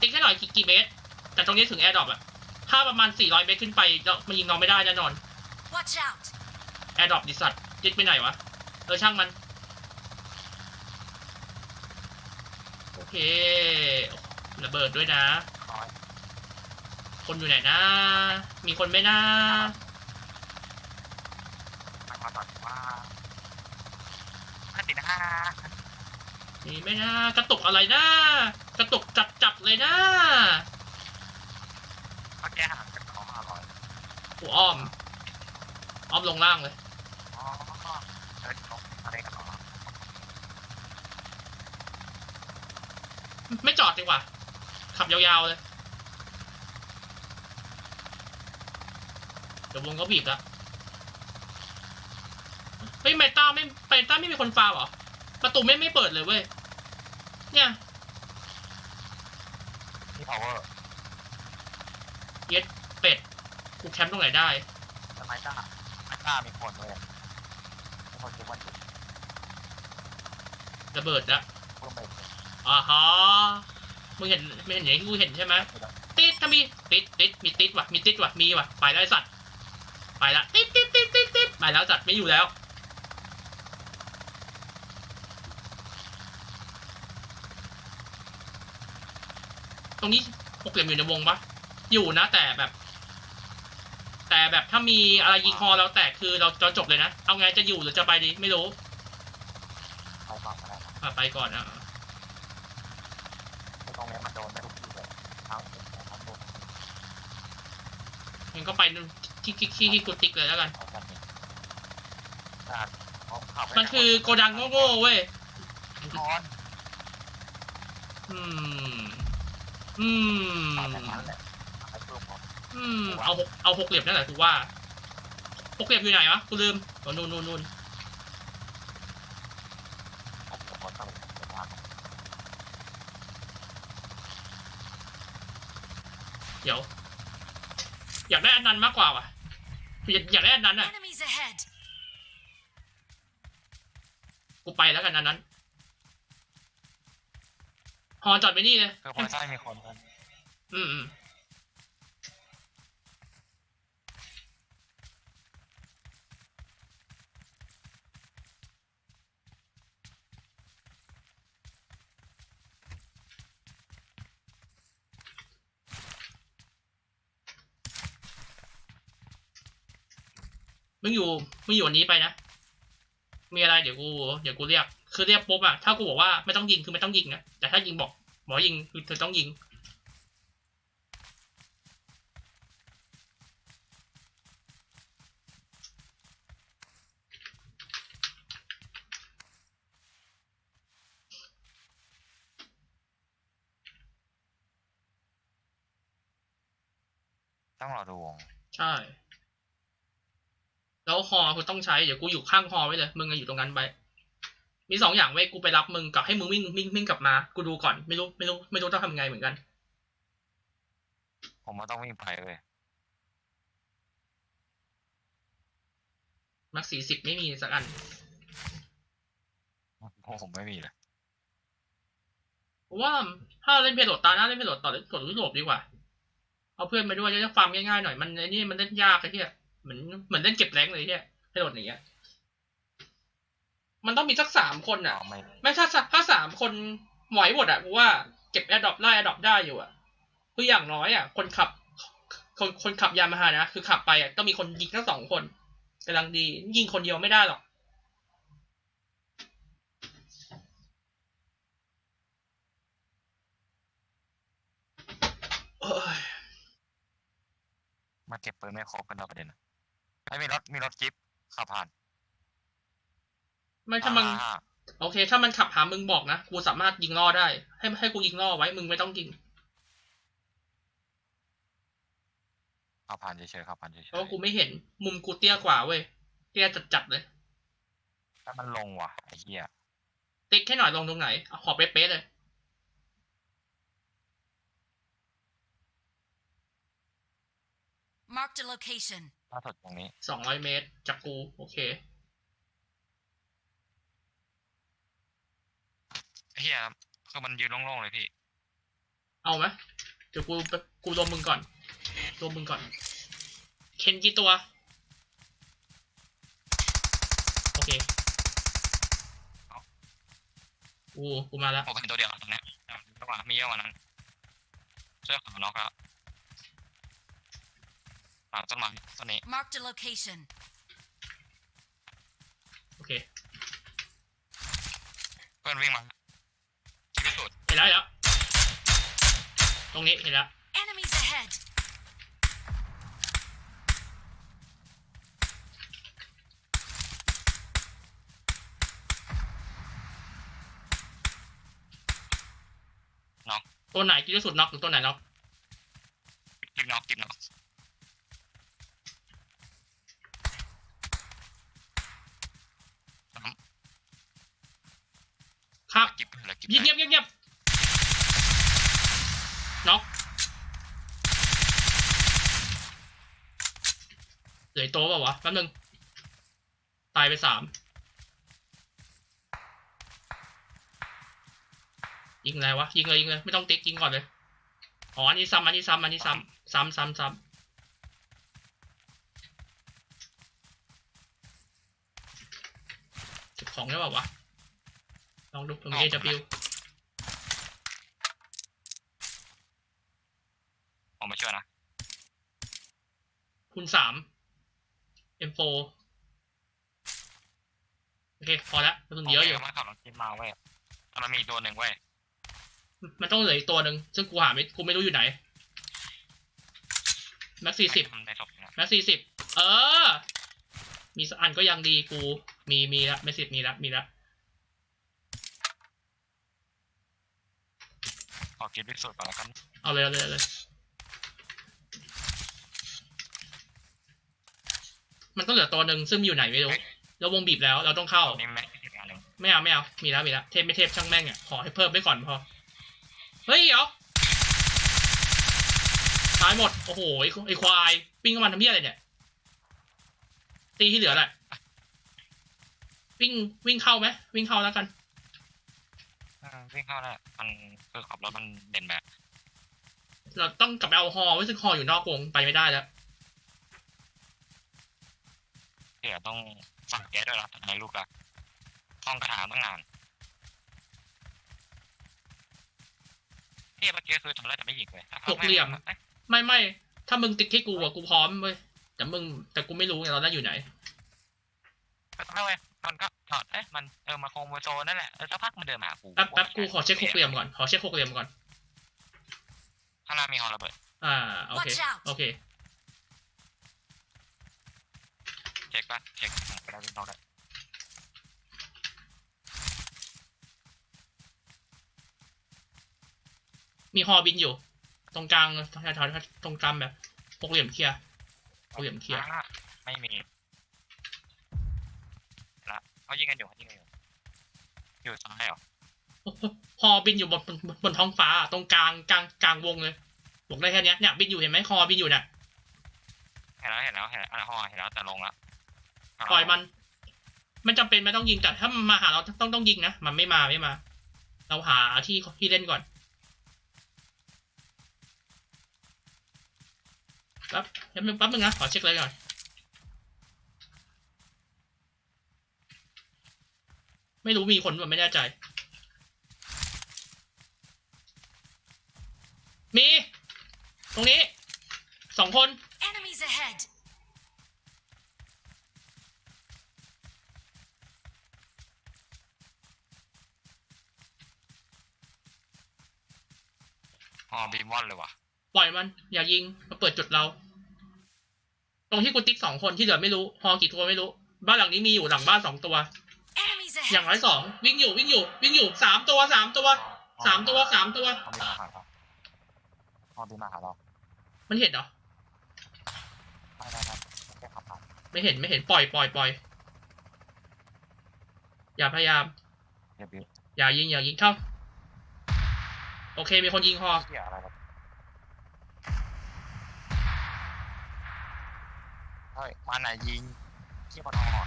ติ๊กให้หน่อยกี่กี่เมตร แต่ตรงนี้ถึงแอร์ดรอปอะถ้าประมาณ 400 เมตรขึ้นไปเรามันยิงเราไม่ได้แน่นอน Watch out! แอร์ดรอปดิสัตว์ติ๊กไปไหนวะ เออช่างมัน โอเค ระเบิดด้วยนะคอยคนอยู่ไหนนะ มีคนไหมนะมันมาตอนว่าห้าติดห้า มีไหมนะกระตุกอะไรนะ กระตุกจับจับเลยนะเขาแก้ห่างกันเขาห้าร้อยกูอ้อม อ้อมลงล่างเลย อ๋อเออเขาอะไรกันเนาะไม่จอดดีกว่า ขับยาวๆเลย เดี๋ยววงก็บีบแล้วเฮ้ยไมต้าไม่ไมต้าไม่มีคนฟาวเหรอประตูไม่ไม่เปิดเลยเว้ย เนี่ยที่ power เย็ดเป็ด กูแคมป์ตรงไหนได้ ทำไมจ้าไม่กล้ามีคนเลยมีคนคิดว่าจุดระเบิดละเพิ่มไปเลยอ่าฮะมึงเห็นไม่เห็นอย่างที่กูเห็นใช่ไหมติดถ้ามีติดติดมีติดว่ะมีติดว่ะมีว่ะไปแล้วไอ้สัตว์ไปละติดติดติดติดติดไปแล้วสัตว์ไม่อยู่แล้ว รงนี้หกเหลี่ยมอยู่ในวงปะอยู่นะแต่แบบ แต่แบบถ้ามีอะไรยิงคอเราแตกคือเราจะจบเลยนะ เอาไงจะอยู่หรือจะไปดีไม่รู้ไปฟังกันแล้วอะไปก่อนอะตรงนี้มันโดนไม่ทุกที่เลยทั้งทั้งลูกงั้นก็ไปนู่นที่ที่ที่ที่กูติ๊กเลยแล้วกัน เอากันนี่แต่เขาขับมันคือโกดังโง่ๆเว้ยคอน อืม อืมขับแบบนั้นแหละไอ้ลูกเขาอืม เอาหกเอาหกเหลี่ยมนั่นแหละกูว่าหกเหลี่ยมอยู่ไหนวะกูลืมอ๋อนู่นนู่นนู่นขับกับคนต้องเป็นทางเดี๋ยว อยากได้อันนั้นมากกว่าว่ะอยากอยากได้อันนั้นอะ Enemies ahead! กูไปแล้วกันอันนั้น ฮอจอดไปนี่เลยคือพอใช่มีคนกันอืมอืมมึงอยู่มึงอยู่วันนี้ไปนะ มีอะไรเดี๋ยวกู เดี๋ยวกูเรียก คือเรียกปุ๊บอะถ้ากูบอกว่าไม่ต้องยิงคือไม่ต้องยิงนะแต่ถ้ายิงบอกหมอยิงคือเธอต้องยิง ต้องรอดูวงใช่ แล้วฮอกูต้องใช้ เดี๋ยวกูอยู่ข้างฮอไว้เลย มึงอะอยู่ตรงนั้นไป มีสองอย่างเว้ยกูไปรับมึงกับให้มึงวิ่งวิ่งวิ่งกลับมา กูดูก่อนไม่รู้ไม่รู้ไม่รู้ต้องทำยังไงเหมือนกัน ผมว่าต้องวิ่งไปเลยมักสี่สิบไม่มีสักอันผมไม่มีเลยเพราะว่าถ้าเล่นเพลโหลดตาหน้าเล่นเพลโหลดต่อเล่นกดยุโรปดีกว่า เอาเพื่อนไปด้วยจะได้ฟาร์มง่ายๆหน่อยมันไอ้นี่มันเล่นยากไอ้เหี้ยเหมือนเหมือนเล่นเก็บแรงเลยไอ้เหี้ยเพลโหลดอย่างเงี้ย มันต้องมีสักสามคนอะเอาไม่ไม่ถ้าสถ้าสามคนไหวหมดอะกูว่าเก็บแอดดอปไล่แอดดอปได้อยู่อะคืออย่างน้อยอะ คนขับ คนคนขับยามาฮ่านะ คือขับไปอะต้องมีคนยิงทั้งสองคนกำลังดี ยิงคนเดียวไม่ได้หรอกเอ้ยมาเก็บปืนไม่ครบกันเราประเด็นนะไม่มีรถมีรถจิ๊บขับผ่าน ไม่ถ้ามันอ่าโอเค ถ้ามันขับหามึงบอกนะกูสามารถยิงล่อได้ ให้ให้กูยิงล่อไว้มึงไม่ต้องยิงขับผ่านเฉยๆขับผ่านเฉยเพราะว่ากูไม่เห็นมุมกูเตี้ยกว่าเว้ยเตี้ยจัดๆเลยๆแล้วมันลงว่ะไอ้เหี้ยติ๊กให้หน่อยลงตรงไหนเอาขอเป๊ะๆเลย Marked a location. ล่าสุดตรงนี้สองร้อยเมตรจากกู โอเค ไอ้เหี้ยคือมันยืนโล่งๆเลยพี่ เอาไหมเดี๋ยวกูไปกูรวมมึงก่อนรวมมึงก่อน เคนกี่ตัว โอเคกูกูมาแล้วผมเห็นตัวเดียวตรงเนี้ยระหว่างมีเยอะกว่านั้นเสื้อขาวน็อกแล้วหลังต้นไม้ต้นนี้ Marked a location. โอเค เพื่อนวิ่งมาชีวิตสุดเห็ นแล้วเห็นแล้ว ตรงนี้เห็นแล้ว Enemies ahead. ตัวไหนกินที่สุดน็อกหรือตัวไหนน็อก กิบน็อกกิบน็อกสาม ครับ กิบเหลือกิบ เงียบเงียบเงียบเงียบน็อกเหลื ออกตัวเปล่าวะแป๊บนึง ตายไปสามยิงอะไรวะยิงเลยยิงเลยไม่ต้องติ๊กยิงก่อนเลยอ๋ออันนี้ซ้ำอันนี้ซ้ำอันนี้ซ้ำซ้ำซ้ำซ้ำสิบของได้เปล่าวะ ลองดูตรงนี้จะปิวออกมาช่วยนะคูณสาม M4 โอเค พอละมันเยอะอยู่มันขับรถกินมาเว้ยแต่มันมีตัวหนึ่งเว้ย มันต้องเหลืออีกตัวหนึ่งซึ่งกูหาไม่กูไม่รู้อยู่ไหนแม็กสี่สิบมันในศพเนี่ยแม็กสี่สิบเออ มีสักอันก็ยังดีกู มีมีละแม็กสิบมีละมีละขอกิบที่สุดก่อนแล้วกัน เอาเลยเอาเลยเอาเลย มันต้องเหลือตัวหนึ่งซึ่งมีอยู่ไหนไม่รู้แล้ววงบีบแล้วเราต้องเข้า นี่แม็กที่สิบอันหนึ่งไม่เอาไม่เอามีแล้วมีแล้วเทพไม่เทพช่างแม่งอะขอให้เพิ่มไปก่อนพอเฮ้ยเดี๋ยวตายหมดโอ้โหไอ้ไอ้ควายปิ้งเข้ามันทำเพี้ยอะไรเนี่ยตีที่เหลือแหละวิ่งวิ่งเข้าไหมวิ่งเข้าแล้วกันอืมวิ่งเข้าได้มันคือขับรถมันเด่นแบบ เราต้องกลับไปเอาฮอไว้ซึ่งฮออยู่นอกวงไปไม่ได้แล้ว เดี๋ยวต้องสั่งแก๊สด้วยละในลูกละท่องกระถาตั้งนานเฮ้ยเมื่อกี้คือทำได้แต่ไม่ยิงเลยถ้าขาหกเหลี่ยมอ้ไม่ไม่ถ้ามึงติดที่กูอะกูพร้อมเว้ยแต่มึงแต่กูไม่รู้ไงเราได้อยู่ไหนก็ไม่เว้ยมันก็จอดเอ๊ะมันเออมาคงมาโซนนั่นแหละเออสักพักมันเดินมาหากูแป๊บแป๊บกูขอเช็คหกเหลี่ยมก่อนขอเช็คหกเหลี่ยมก่อนข้างหน้ามีฮอระเบิด อ่าโอเค Watch out โอเค เช็คปะเช็คไปได้วิ่งเข้าได้มีฮอบินอยู่ ตรงกลางแถวๆตรงกลางแบบหกเหลี่ยมเคลียร์หกเหลี่ยมเคลียร์อ่าไม่มีละเขายิงกันอยู่เขายิงกันอยู่อยู่ซ้ายเหรอฮอบินอยู่บนบนบนท้องฟ้าตรงกลางกลางกลางวงเลยบอกได้แค่เนี้ยเนี่ยบินอยู่เห็นไหมฮอบินอยู่เนี่ยเห็นแล้วเห็นแล้วเห็นแล้วอะฮอเห็นแล้วแต่ลงละ ปล่อยมันไม่จำเป็นไม่ต้องยิงแต่ถ้ามันมาหาเราต้องต้องยิงนะมันไม่มาไม่มา เราหาที่ที่เล่นก่อนแป๊บแป๊บนึงแป๊บนึงนะขอเช็คเลยก่อนไม่รู้มีคนหรือเปล่าไม่แน่ใจ มี ตรงนี้สองคน Enemies ahead. ฮ อบีมวอนเลยว่ะ ปล่อยมัน อย่ายิงมาเปิดจุดเรา ตรงที่กูติ๊กสองคนที่เหลือไม่รู้พอกี่ตัวไม่รู้ บ้านหลังนี้มีอยู่หลังบ้านสองตัว Enemies อย่าง ahead. น้อยสองวิ่งอยู่วิ่งอยู่ วิ่งอยู่สามตัวสามตัวสามตัวสามตัวฮอบีมาหาเราฮอบีมาหาเรา มันเห็นเหรอไม่ได้ไม่แค่ขับผ่านไม่เห็นไม่เห็นปล่อยปล่อยปล่อยอย่าพยายามเดี๋ยวบิวอย่ายิงอย่ายิงเข้า โอเคมีคนยิงฮอเกี่ยอะไรครั บเฮ้ยมันไหนยิงที่บนฮอ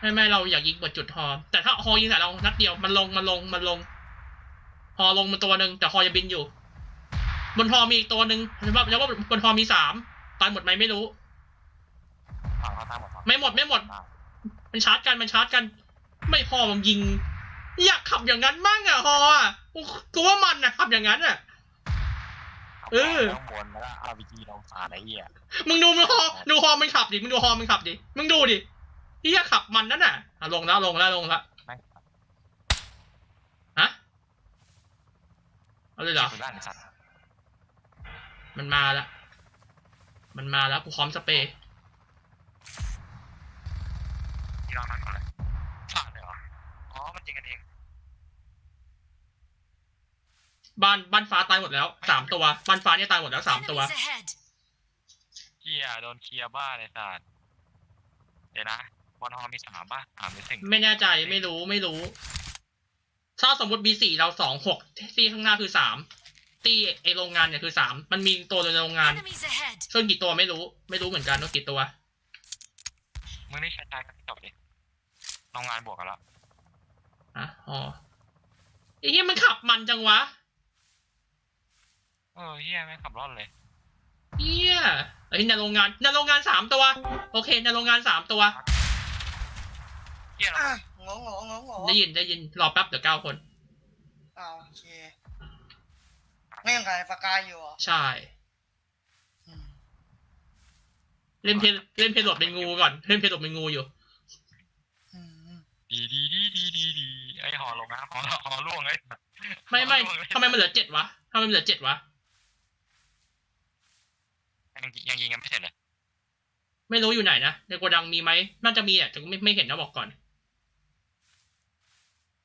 ไม่ไม่เราอยากยิงเปิดจุดฮอแต่ถ้าฮอยิงใส่เรานัดเดียวมันลงมันลงมันลงฮอลงมาตัวหนึ่งแต่ฮอยังบินอยู่ บนฮอมีอีกตัวหนึ่งฉันว่าฉันว่าบนฮอมีสามตายหมดไหมไม่รู้ฝั่งเขาตามหมดไม่หมดไม่หมด มันชาร์จกันมันชาร์จกัน ไม่ฮอมันยิง อยากขับอย่างนั้นบ้างอะฮออะกูกูว่ามันอะขับอย่างนั้นอะ เออ ข้างบนแล้วก็อาร์พีจีลองสาดไอ้เหี้ยมึงดูมึงฮอดูฮอมันขับดิ มึงดูฮอมันขับดิ มึงดูดิเฮียขับมันนั่นน่ะอะลงแล้วลงแล้วลงแล้วไม่งฮะ เอาเลยเหรอปืนลั่นไอ้สัตว์มันมาแล้ว มันมาแล้วกูพร้อมสเปรย์ที่ลองนั่นก่อนเลยสาดเลยเหรอ อ๋อ มันยิงกันเอง บ้านบ้านฟ้าตายหมดแล้วสามตัวบ้านฟ้าเนี่ยตายหมดแล้วสามตัว Enemies ahead. เหี้ยโดนเคลียร์บ้าเลยสัตว์เดี๋ยวนะบอลฮอมีสามป่ะสามหรือถึงไม่แน่ใจไม่รู้ไม่รู้ ถ้าสมมติ B สี่เราสองหกตีข้างหน้าคือสามตีไอโรงงานเนี่ยคือสามมันมีตัวในโรงงาน Enemies ahead. ซึ่งกี่ตัวไม่รู้ ไม่รู้เหมือนกันว่ากี่ตัว มึงได้ใช้ใจกันจบดิโรงงานบวกกันแล้ว อะอ๋อไอ้เหี้ยมันขับมันจังวะเออเฮียไม่งขับรอดเลยเหี้ยไอ้ยในโรงงานในโรงงานสามตัว โอเคในโรงงานสามตัว เฮียเราอะงงงงงงได้ยินได้ยินรอแป๊บเดี๋ยวเก้าคน อ่าโอเคไม่ยังไงปากกาอยู่เหรอใช่ อืมเล่นเพลเล่นเพลโหลดเป็นงูก่อนเล่นเพลโหลดเป็นงูอยู่ อืมดีดีดีดีดีดีไอหอลงนะหอหอล่วงเลยไม่ไม่หอล่วงเลยทำไมมันเหลือเจ็ดวะทำไมมันเหลือเจ็ดวะ ยังยังยิงกันไม่เสร็จเลยไม่รู้อยู่ไหนนะในโกดังมีไหมน่าจะมีอะแต่ไม่ไม่เห็นนะบอกก่อน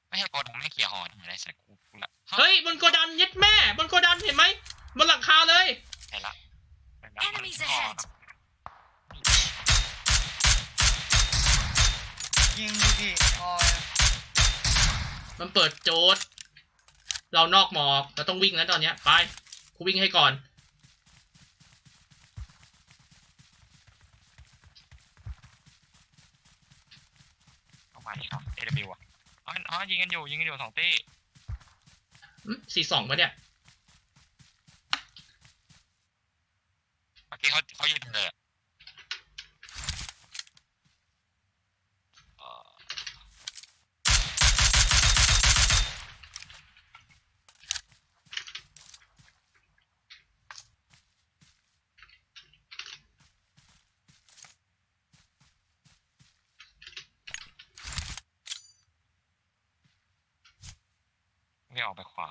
ไม่ใช่โกดังไม่เคลียร์หอทำอะไรใส่กูกูละเฮ้ยบนโกดันยึดแม่ บนโกดันเห็นไหมบนหลังคาเลยเห็นละเห็นละ Enemies มันหอ ahead ยิงดูดิพอมันเปิดโจทย์ เรานอกหมอกเราต้องวิ่งแล้วตอนเนี้ยไปกูวิ่งให้ก่อน เอาไปครับ AW อะอ๋ออ๋อยิงกันอยู่ยิงกันอยู่สองตีสี่สองปะเนี่ยเมื่อกี้เขาเขายืนเลย ไม่ออกไปขวา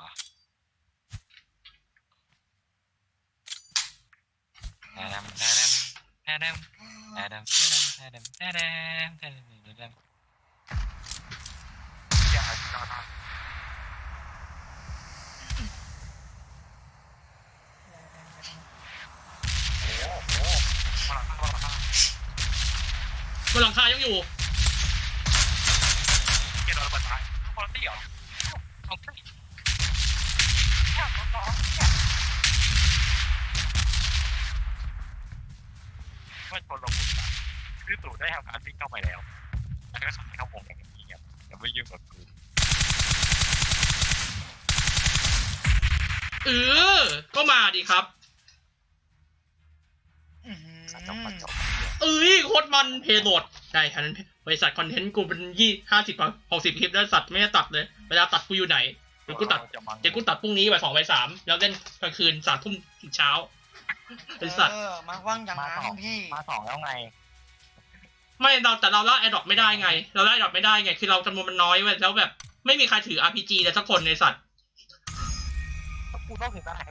แอดัมแอดัมแดมแดมแดมแดมแดมแดมแดมแดมแดมแดมอย่าจอดโอ้โหมาหลัมาหลัมาบนหลังคายังอยู่เกียร์โดนระเบิดตายคนละตีเหรอ เอาตีแค่สองเนี่ยเมื่อชนลงมุมนคือตู่ได้ทำการวิ่งเข้าไปแล้วแล้วก็สั่งให้เขาวงอย่างนี้เงียบอย่าไปยุ่งกับกูเออ ก็มาดิครับอือหือสัตว์จบมันจบเอ้ยโคตรมันเพโหลด ได้ทันบริษัทคอนเทนต์กูเป็นยี่ห้าสิบหกสิบคลิปแล้วสัตว์ไม่ได้ตัดเลย เวลาตัดกูอยู่ไหนเดี๋ยวกูตัดเดี๋ยวกูตัดพรุ่งนี้ไปสองไปสามแล้วเล่นกลางคืนสามทุ่มถึงเช้าบริษัทเออมาว่างอย่างมานั้สองนพี่มาสองแล้วไง ไม่เราแต่เราล่าแอดดอปไม่ได้ไง เราล่าแอดดอปไม่ได้ไง คือเราจำนวนมันน้อยเว้ยแล้วแบบ ไม่มีใครถือ RPG เลยสักคนในสัตว์กูต้องถึงตอนไหน